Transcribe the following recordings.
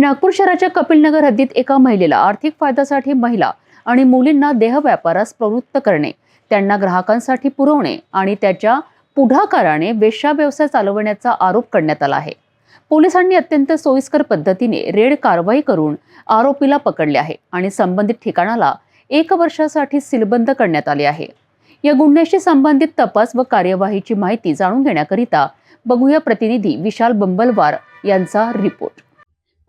नागपूर शहराच्या कपिलनगर हद्दीत एका महिलेला आर्थिक फायद्यासाठी महिला आणि मुलींना देहव्यापारास प्रवृत्त करणे त्यांना ग्राहकांसाठी पुरवणे आणि त्याच्या पुढाकाराने वेश्या व्यवसाय चालवण्याचा आरोप करण्यात आला आहे. पोलिसांनी अत्यंत सोयीस्कर पद्धतीने रेड कारवाई करून आरोपीला पकडले आहे आणि संबंधित ठिकाणाला एक वर्षासाठी सीलबंद करण्यात आले आहे. या गुन्ह्याशी संबंधित तपास व कार्यवाहीची माहिती जाणून घेण्याकरिता बघूया प्रतिनिधी विशाल बंबलवार यांचा रिपोर्ट.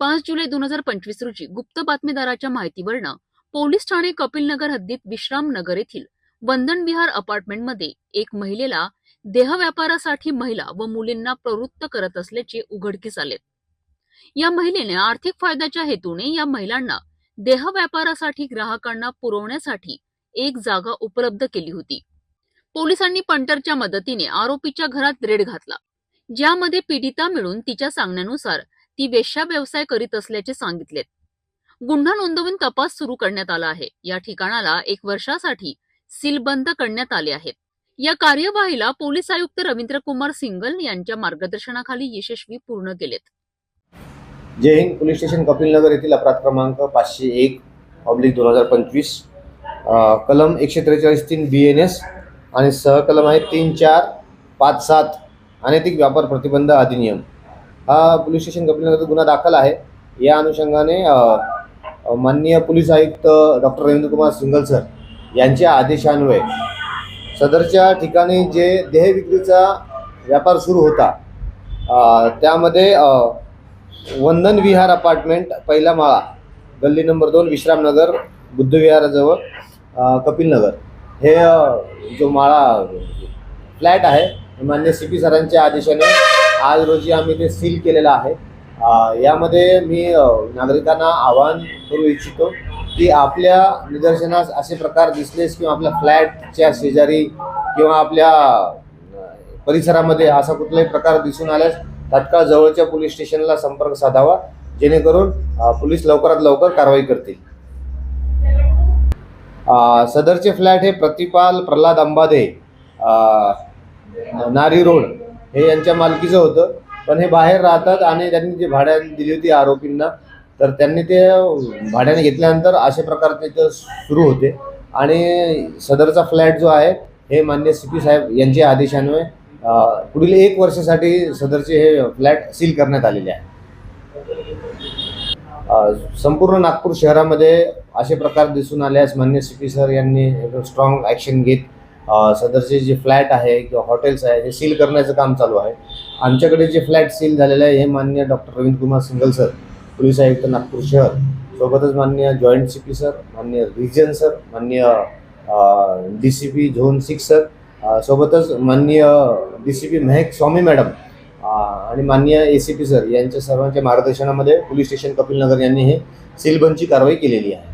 पाच जुलै दोन हजार पंचवीस रोजी गुप्त बातमीदाराच्या माहितीवरनं पोलीस ठाणे कपिलनगर हद्दीत विश्राम नगर येथील वंदन विहार अपार्टमेंटमध्ये एक महिलेला देहव्यापारासाठी महिला व मुलींना प्रवृत्त करत असल्याचे उघडकीस आले. या महिलेने आर्थिक फायद्याच्या हेतूने या महिलांना देहव्यापारासाठी ग्राहकांना पुरवण्यासाठी एक जागा उपलब्ध केली होती. पोलिसांनी पंटरच्या मदतीने आरोपीच्या घरात रेड घातला. ज्यामध्ये पीडिता मिळून तिच्या सांगण्यानुसार ती वेश्या व्यवसाय करीत असल्याचे सांगितलेत. गुन्हा नोंदवून तपास सुरू करण्यात आला आहे. या ठिकाणाला एक वर्षासाठी सीलबंद करण्यात आले आहेत. या कार्यवाहीला पोलीस आयुक्त रवींद्र कुमार सिंगल यांच्या मार्गदर्शनाखाली यशस्वी पूर्ण केलेत. जय हिंद पोलीस स्टेशन कपिलनगर येथील अपराध क्रमांक पाचशे एक ऑब्लिक दोन हजार पंचवीस. कलम एकशे त्रेचाळीस तीन बी एन एस आणि सहकलम आहे तीन चार पाच सात अनैतिक व्यापार प्रतिबंध अधिनियम. हा पोलीस स्टेशन कपिलनगर गुन्हा दाखल आहे. या अनुषंगाने माननीय पोलीस आयुक्त डॉक्टर रवींद्र कुमार सिंगल सर यांच्या आदेशान्वये सदरच्या ठिकाणी जे देहविक्रीचा व्यापार सुरू होता त्यामध्ये वंदन विहार अपार्टमेंट पहिला माळा गल्ली नंबर दोन विश्रामनगर बुद्धविहाराजवळ कपिलनगर हे जो माळा फ्लॅट आहे मान्य सी पी सरांच्या आदेशाने आज रोजी आम्ही ते सील केलेलं आहे. यामध्ये मी नागरिकांना आवाहन करू इच्छितो की आपल्या निदर्शनास असे प्रकार दिसलेस किंवा आपल्या फ्लॅटच्या शेजारी किंवा आपल्या परिसरामध्ये असा कुठलाही प्रकार दिसून आल्यास तात्काळ जवळच्या पोलीस स्टेशनला संपर्क साधावा. जेणेकरून पोलीस लवकरात लवकर कारवाई करतील. सदरचे फ्लॅट हे प्रतिपाल प्रल्हाद अंबादे नारी रोड हे यांच्या मालकीचं होतं. पण हे बाहेर राहतात आणि त्यांनी जे भाड्याने दिली होती आरोपींना तर त्यांनी ते भाड्याने घेतल्यानंतर असे प्रकार तिथं सुरू होते. आणि सदरचा फ्लॅट जो आहे हे मान्य सी पी साहेब यांच्या आदेशान्वये पुढील एक वर्षासाठी सदरचे हे फ्लॅट सील करण्यात आलेले आहे. संपूर्ण नागपूर शहरामध्ये असे प्रकार दिसून आल्यास मान्य सी पी सर यांनी स्ट्रॉंग ॲक्शन घेत सदरचे जे फ्लॅट आहे किंवा हॉटेल्स आहे हे सील करण्याचं काम चालू आहे. आमच्याकडे जे फ्लॅट सील झालेलं आहे हे मान्य doctor Ravindra Kumar Singal sir police आयुक्त नागपूर शहर सोबतच मान्य जॉईंट सी पी सर मान्य रिजन सर मान्य D C P zone six sir सोबतच माननीय D C P Mahek Swami madam आणि मान्य ए सी पी सर यांच्या सर्वांच्या मार्गदर्शनामध्ये पोलीस स्टेशन कपिलनगर यांनी हे सीलबंदची कारवाई केलेली आहे.